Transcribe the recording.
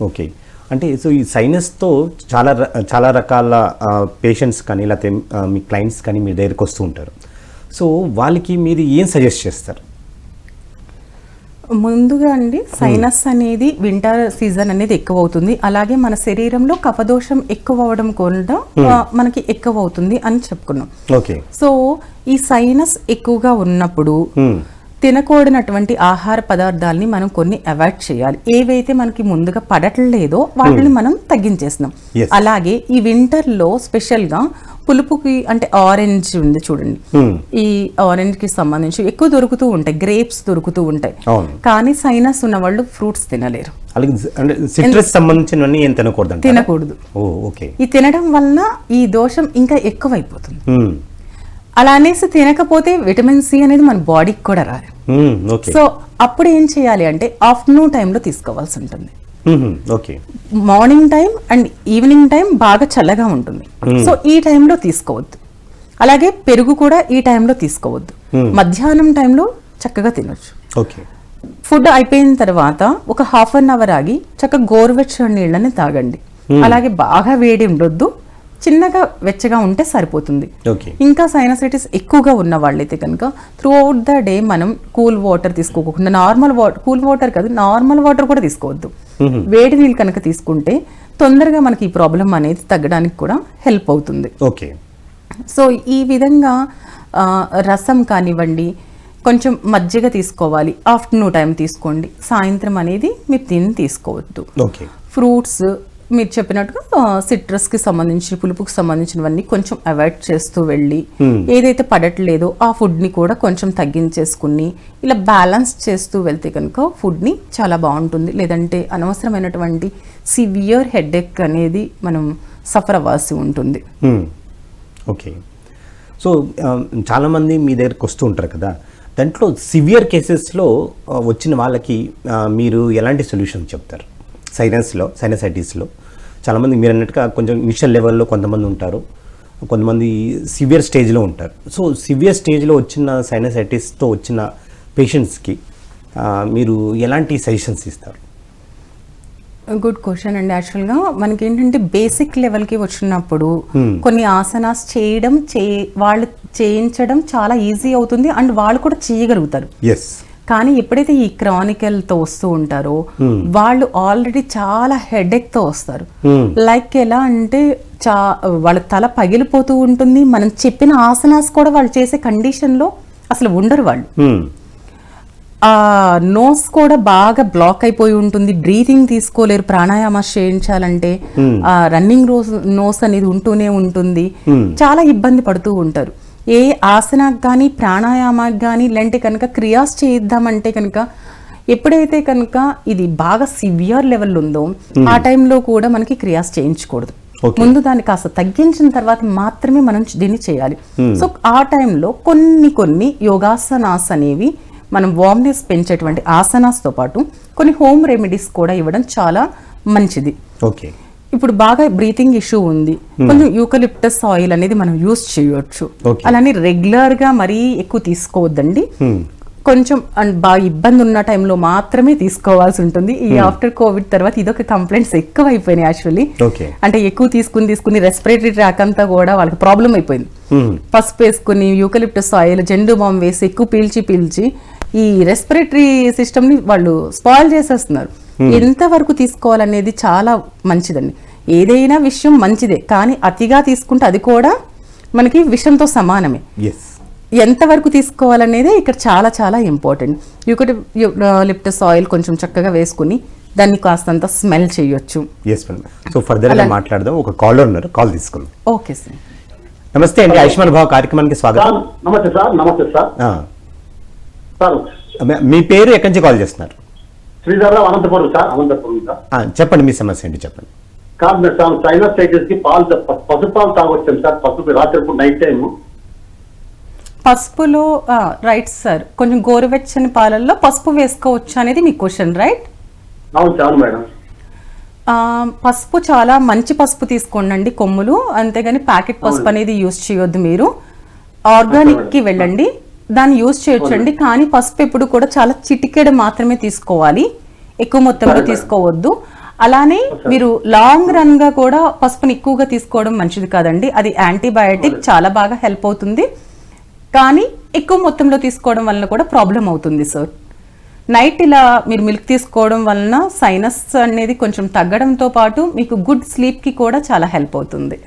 Okay. అంటే so ఈ సైనస్తో చాలా చాలా రకాల పేషెంట్స్ కానీ లేకపోతే మీ క్లయింట్స్ కానీ మీ దగ్గరికి వస్తూ ఉంటారు. సో వాళ్ళకి మీరు ఏం సజెస్ట్ చేస్తారు? ముందుగా అండి సైనస్ అనేది వింటర్ సీజన్ అనేది ఎక్కువ అవుతుంది అలాగే మన శరీరంలో కఫదోషం ఎక్కువ అవడం కూడా మనకి ఎక్కువ అవుతుంది అని చెప్పుకున్నాం. ఓకే. సో ఈ సైనస్ ఎక్కువగా ఉన్నప్పుడు. తినకూడనటువంటి ఆహార పదార్థాలని మనం కొన్ని అవాయిడ్ చేయాలి. ఏవైతే మనకి ముందుగా పడట్లేదో వాటిని మనం తగ్గించేస్తున్నాం. అలాగే ఈ వింటర్లో స్పెషల్గా పులుపుకి అంటే ఆరెంజ్ ఉంది చూడండి. Hmm. ఈ ఆరెంజ్కి సంబంధించి ఎక్కువ దొరుకుతూ ఉంటాయి. గ్రేప్స్ దొరుకుతూ ఉంటాయి. కానీ సైనస్ ఉన్న వాళ్ళు ఫ్రూట్స్ తినలేరు సిట్రస్ సంబంధించినవన్నీ ఏం తినకూడదు. తినకూడదు ఓకే. ఈ తినడం వలన ఈ దోషం ఇంకా ఎక్కువైపోతుంది. మ్మ్. అలా అనేసి తినకపోతే విటమిన్ సి అనేది మన బాడీకి కూడా రాదు. సో అప్పుడు ఏం చేయాలి అంటే ఆఫ్టర్నూన్ టైంలో తీసుకోవాల్సి ఉంటుంది. Okay morning time and evening time బాగా చల్లగా ఉంటుంది. సో ఈ టైంలో తీసుకోవద్దు. అలాగే పెరుగు కూడా ఈ టైంలో తీసుకోవద్దు. మధ్యాహ్నం టైంలో చక్కగా తినొచ్చు. ఓకే ఫుడ్ అయిపోయిన తర్వాత ఒక హాఫ్ అన్ అవర్ ఆగి చక్కగా గోరువెచ్చని నీళ్ళని తాగండి. అలాగే బాగా వేడి ఉండొద్దు. చిన్నగా వెచ్చగా ఉంటే సరిపోతుంది. ఇంకా సైనసైటిస్ ఎక్కువగా ఉన్న వాళ్ళైతే కనుక త్రూ అవుట్ ద డే మనం కూల్ వాటర్ తీసుకోకుండా నార్మల్ వాటర్ కూల్ వాటర్ కాదు నార్మల్ వాటర్ కూడా తీసుకోవద్దు. వేడి నీళ్ళు కనుక తీసుకుంటే తొందరగా మనకి ఈ ప్రాబ్లం అనేది తగ్గడానికి కూడా హెల్ప్ అవుతుంది. ఓకే. సో ఈ విధంగా రసం కానివ్వండి కొంచెం మజ్జిగ తీసుకోవాలి ఆఫ్టర్నూన్ టైం తీసుకోండి సాయంత్రం అనేది మీరు తిని తీసుకోవద్దు. ఓకే. ఫ్రూట్స్ మీరు చెప్పినట్టుగా సిట్రస్కి సంబంధించి పులుపుకి సంబంధించినవన్నీ కొంచెం అవాయిడ్ చేస్తూ వెళ్ళి ఏదైతే పడట్లేదో ఆ ఫుడ్ని కూడా కొంచెం తగ్గించేసుకుని ఇలా బ్యాలెన్స్ చేస్తూ వెళ్తే కనుక ఫుడ్ని చాలా బాగుంటుంది. లేదంటే అనవసరమైనటువంటి సివియర్ హెడేక్ అనేది మనం సఫర్ అవ్వాల్సి ఉంటుంది. ఓకే. సో చాలామంది మీ దగ్గరకు వస్తూ ఉంటారు కదా. దాంట్లో సివియర్ కేసెస్లో వచ్చిన వాళ్ళకి మీరు ఎలాంటి సొల్యూషన్ చెప్తారు? సైనస్లో సైనసైటిస్లో చాలామంది మీరు అన్నట్టుగా కొంచెం ఇనిషియల్ లెవెల్లో కొంతమంది ఉంటారు. కొంతమంది సివియర్ స్టేజ్లో ఉంటారు. సో సివియర్ స్టేజ్లో వచ్చిన సైనసైటిస్తో వచ్చిన పేషెంట్స్కి మీరు ఎలాంటి సజెషన్స్ ఇస్తారు? గుడ్ క్వశ్చన్ అండి. యాక్చువల్గా మనకి ఏంటంటే బేసిక్ లెవెల్కి వచ్చినప్పుడు కొన్ని ఆసనాస్ చేయడం చే వాళ్ళు చేయించడం చాలా ఈజీ అవుతుంది. అండ్ వాళ్ళు కూడా చేయగలుగుతారు. ఎస్ కానీ ఎప్పుడైతే ఈ క్రానికల్తో వస్తూ ఉంటారో వాళ్ళు ఆల్రెడీ చాలా హెడేక్తో వస్తారు లైక్ ఎలా అంటే చా వాళ్ళ తల పగిలిపోతూ ఉంటుంది. మనం చెప్పిన ఆసనాస్ కూడా వాళ్ళు చేసే కండిషన్లో అసలు ఉండరు వాళ్ళు. ఆ నోస్ కూడా బాగా బ్లాక్ అయిపోయి ఉంటుంది. బ్రీతింగ్ తీసుకోలేరు. ప్రాణాయామ చేయించాలంటే ఆ రన్నింగ్ రోస్ నోస్ అనేది ఉంటూనే ఉంటుంది. చాలా ఇబ్బంది పడుతూ ఉంటారు. ఏ ఆసనాకు కానీ ప్రాణాయామాకి కానీ లేదంటే కనుక క్రియాస్ చేయిద్దామంటే కనుక ఎప్పుడైతే కనుక ఇది బాగా సివియర్ లెవెల్ ఉందో ఆ టైంలో కూడా మనకి క్రియాస్ చేయించకూడదు. ముందు దాన్ని కాస్త తగ్గించిన తర్వాత మాత్రమే మనం దీన్ని చేయాలి. సో ఆ టైంలో కొన్ని కొన్ని యోగాసనాస్ అనేవి మనం వార్మ్నెస్ పెంచేటువంటి ఆసనాస్తో పాటు కొన్ని హోమ్ రెమెడీస్ కూడా ఇవ్వడం చాలా మంచిది. ఓకే. ఇప్పుడు బాగా బ్రీతింగ్ ఇష్యూ ఉంది. కొంచెం యూకలిప్టస్ ఆయిల్ అనేది మనం యూస్ చేయొచ్చు. అలానే రెగ్యులర్గా మరీ ఎక్కువ తీసుకోవద్దండి. కొంచెం అండ్ బాగా ఇబ్బంది ఉన్న టైంలో మాత్రమే తీసుకోవాల్సి ఉంటుంది. ఈ ఆఫ్టర్ కోవిడ్ తర్వాత ఇదొక కంప్లైంట్స్ ఎక్కువ అయిపోయినాయి యాక్చువల్లీ అంటే ఎక్కువ తీసుకుని తీసుకుని రెస్పిరేటరీ ట్రాక్ అంతా కూడా వాళ్ళకి ప్రాబ్లం అయిపోయింది. పసుపు వేసుకుని యూకలిప్టస్ ఆయిల్ జెండు బాంబ్ వేసి ఎక్కువ పీల్చి పీల్చి ఈ రెస్పిరేటరీ సిస్టమ్ని వాళ్ళు స్పాయిల్ చేసేస్తున్నారు. ఎంత వరకు తీసుకోవాలనేది చాలా మంచిదండి. ఏదైనా విషయం మంచిదే కానీ అతిగా తీసుకుంటే అది కూడా మనకి విషంతో సమానమే. ఎస్ ఎంతవరకు తీసుకోవాలనేది ఇక్కడ చాలా చాలా ఇంపార్టెంట్ యూకటి లిప్టస్ ఆయిల్ కొంచెం చక్కగా వేసుకుని దాన్ని కాస్తంత స్మెల్ చేయొచ్చు. ఎస్ మేడం సో ఫర్దర్గా మాట్లాడదాం. ఒక కాలర్ ఉన్నారు. కాల్ తీసుకుందాం. ఓకే సార్ నమస్తే అండి. ఆయుష్మాన్ భావ కార్యక్రమానికి స్వాగతం. నమస్తే సార్ నమస్తే సార్. ఆ, సార్. మీ- మీ పేరు ఎక్కడి నుంచి కాల్ చేస్తున్నారు? Sridhar Rao Anantapuram sir Anantapuram sir. చెప్పండి మీ సమస్య ఏంటి చెప్పండి. కాదు సార్ సైనసైటిస్కి పాలు పసుపు పాలు తాగొచ్చాను సార్ పసుపు రాత్రి నైట్ టైం పసుపులో రైట్ సార్ కొంచెం గోరువెచ్చని పాలల్లో పసుపు వేసుకోవచ్చు అనేది మీ క్వశ్చన్ రైట్ అవును సార్ మేడం. పసుపు చాలా మంచి పసుపు తీసుకోండి కొమ్ములు. అంతేగాని ప్యాకెట్ పసుపు అనేది యూజ్ చేయొద్దు మీరు. ఆర్గానిక్కి వెళ్ళండి. దాన్ని యూజ్ చేయొచ్చండి. కానీ పసుపు ఎప్పుడు కూడా చాలా చిటికెడు మాత్రమే తీసుకోవాలి. ఎక్కువ మొత్తంలో తీసుకోవద్దు. అలానే మీరు లాంగ్ రన్గా కూడా పసుపుని ఎక్కువగా తీసుకోవడం మంచిది కాదండి. అది యాంటీబయాటిక్ చాలా బాగా హెల్ప్ అవుతుంది. కానీ ఎక్కువ మొత్తంలో తీసుకోవడం వలన కూడా ప్రాబ్లం అవుతుంది సార్. నైట్ ఇలా మీరు మిల్క్ తీసుకోవడం వలన సైనస్ అనేది కొంచెం తగ్గడంతో పాటు మీకు గుడ్ స్లీప్కి కూడా చాలా హెల్ప్ అవుతుంది.